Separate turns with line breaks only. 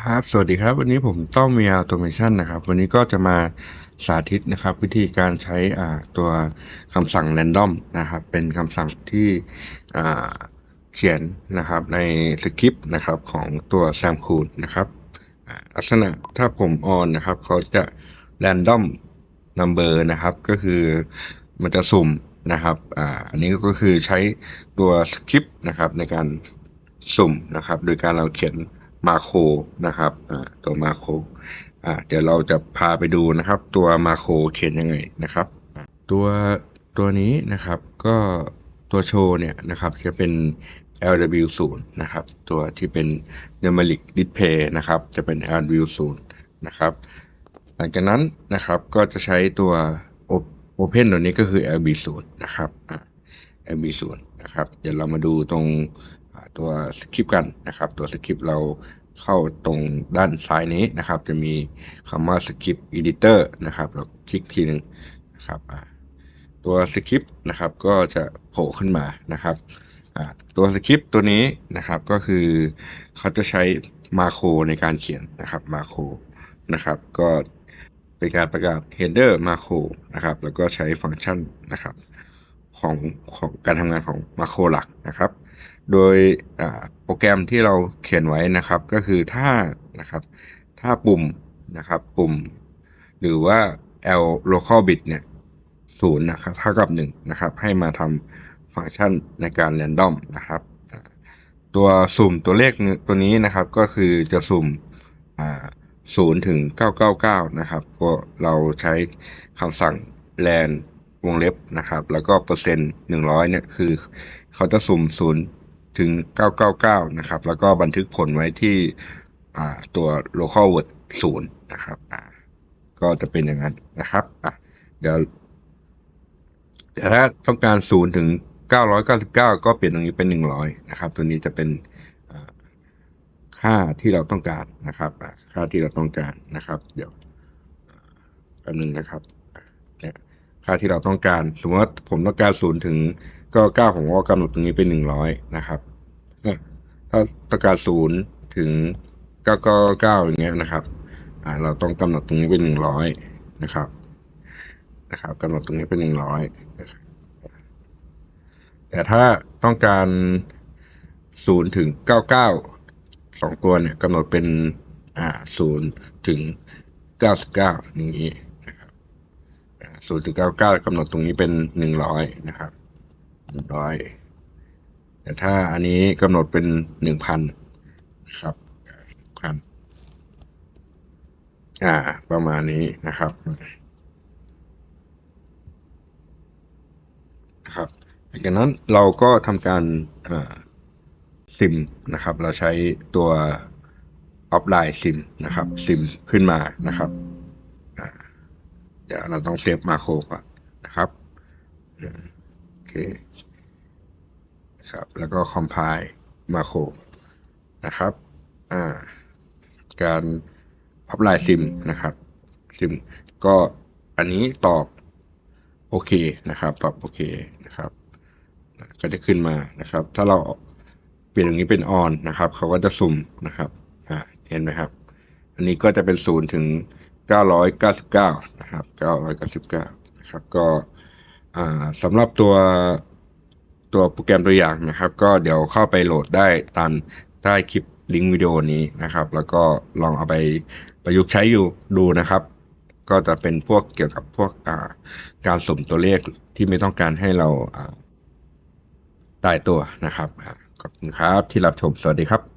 ครับ สวัสดีครับ วันนี้ผมต้องมี Automation นะครับ วันนี้ก็จะมาสาธิตนะครับ วิธีการใช้ตัวคำสั่ง random นะครับ เป็นคำสั่งที่เขียนนะครับในสคริปต์นะครับของตัว Sam c o o l นะครับอ่าลักษณะถ้าผมออนนะครับ เขาจะ random number นะครับ ก็คือมันจะสุ่มนะครับอ่าอันนี้ก็คือใช้ตัวสคริปต์นะครับในการสุ่มนะครับ โดยการเราเขียน มาโคนะครับตัวมาโคเดี๋ยวเราจะพาไปดูนะครับ ตัวมาโคเขียนยังไงนะครับ ตัวตัวนี้นะครับก็ตัวโชว์เนี่ยนะครับจะเป็น LW0 นะครับตัวที่เป็น numeric display นะครับจะเป็น LW0 นะครับหลังจากนั้นนะครับก็จะใช้ตัว Open ตัวนี้ก็คือ LB0 นะครับ LB0 นะครับเดี๋ยวเรามาดูตรง ตัวสคริปต์กันนะครับ ตัวสคริปต์เราเข้าตรงด้านซ้ายนี้นะครับ จะมีคำว่า Script Editor นะครับ เราคลิกทีหนึ่งนะครับตัวสคริปต์นะครับก็จะโผล่ขึ้นมานะครับตัวสคริปต์ตัวนี้นะครับก็คือเขาจะใช้มาโครในการเขียนนะครับมาโครนะครับ ก็เป็นการประกาศ header มาโครนะครับ แล้วก็ใช้ฟังก์ชันนะครับของของการทำงานของมาโครหลักนะครับ โดยโปรแกรมที่เราเขียนไว้นะครับก็คือถ้านะครับถ้าปุ่มนะครับปุ่ม หรือว่า L local bit เนี่ยศูนย์นะครับเท่ากับหนึ่งนะครับให้มาทำฟังก์ชันในการ random นะครับตัวสุ่มตัวเลขตัวนี้นะครับก็คือจะสุ่มศูนย์ถึงเก้าเก้าเก้านะครับ ก็เราใช้คำสั่ง land วงเล็บนะครับ แล้วก็เปอร์เซ็นต์หนึ่งร้อยเนี่ยคือเขาจะสุ่มศูนย์ถึงเก้าเก้าเก้านะครับ แล้วก็บันทึกผลไว้ที่ตัว local word ศูนย์นะครับก็จะเป็นอย่างนั้นนะครับเดี๋ยวแต่ถ้าต้องการศูนย์ถึงเก้าร้อยเก้าสิบเก้าก็เปลี่ยนตรงนี้เป็นหนึ่งร้อยนะครับ ตัวนี้จะเป็นค่าที่เราต้องการนะครับ ค่าที่เราต้องการนะครับ เดี๋ยวแป๊บนึงนะครับ ค่าที่เราต้องการ สมมติว่าผมต้องการศูนย์ถึงก็เก้าผมก็กำหนดตรงนี้เป็นหนึ่งร้อยนะครับ ถ้าต้องการศูนย์ถึงเก้าก้าเก้าอย่างเงี้ยนะครับอ่าเราต้องกำหนดตรงนี้เป็นหนึ่งร้อยนะครับนะครับกำหนดตรงนี้เป็นหนึ่งร้อยแต่ถ้าต้องการศูนย์ถึงเก้าเก้าสองตัวเนี่ยกำหนดเป็นอ่าศูนย์ถึงเก้าสิบเก้าอย่างนี้ ศูนย์ถึงเก้าเก้ากำหนดตรงนี้เป็นหนึ่งร้อยนะครับหนึ่งร้อยแต่ถ้าอันนี้กำหนดเป็นหนึ่งพันนะครับพันอ่า ประมาณนี้นะครับนะครับหลังจากนั้นเราก็ทำการอ่าซิมนะครับ เราใช้ตัวออฟไลน์ซิมนะครับซิมขึ้นมานะครับ เดี๋ยวเราต้องเซฟมาโครก่อนนะครับโอเคครับ แล้วก็คอมไพล์มาโครนะครับอ่าการอัพไลน์ซิมนะครับซิมก็อันนี้ตอบโอเคนะครับ ตอบโอเคนะครับ ก็จะขึ้นมานะครับ ถ้าเราเปลี่ยนตรงนี้เป็นออนนะครับ เขาก็จะสุ่มนะครับอ่าเห็นไหมครับ อันนี้ก็จะเป็นศูนย์ถึง 999 นะครับ 999 นะครับ ก็อ่าสำหรับตัวตัวโปรแกรมตัวอย่างนะครับ ก็เดี๋ยวเข้าไปโหลดได้ตามใต้คลิปลิงก์วิดีโอนี้นะครับ แล้วก็ลองเอาไปประยุกต์ใช้อยู่ดูนะครับ ก็จะเป็นพวกเกี่ยวกับพวกาการสมตัวเลขที่ไม่ต้องการให้เราตายตัวนะครับขอบคุณครับที่รับชมสวัสดีครับ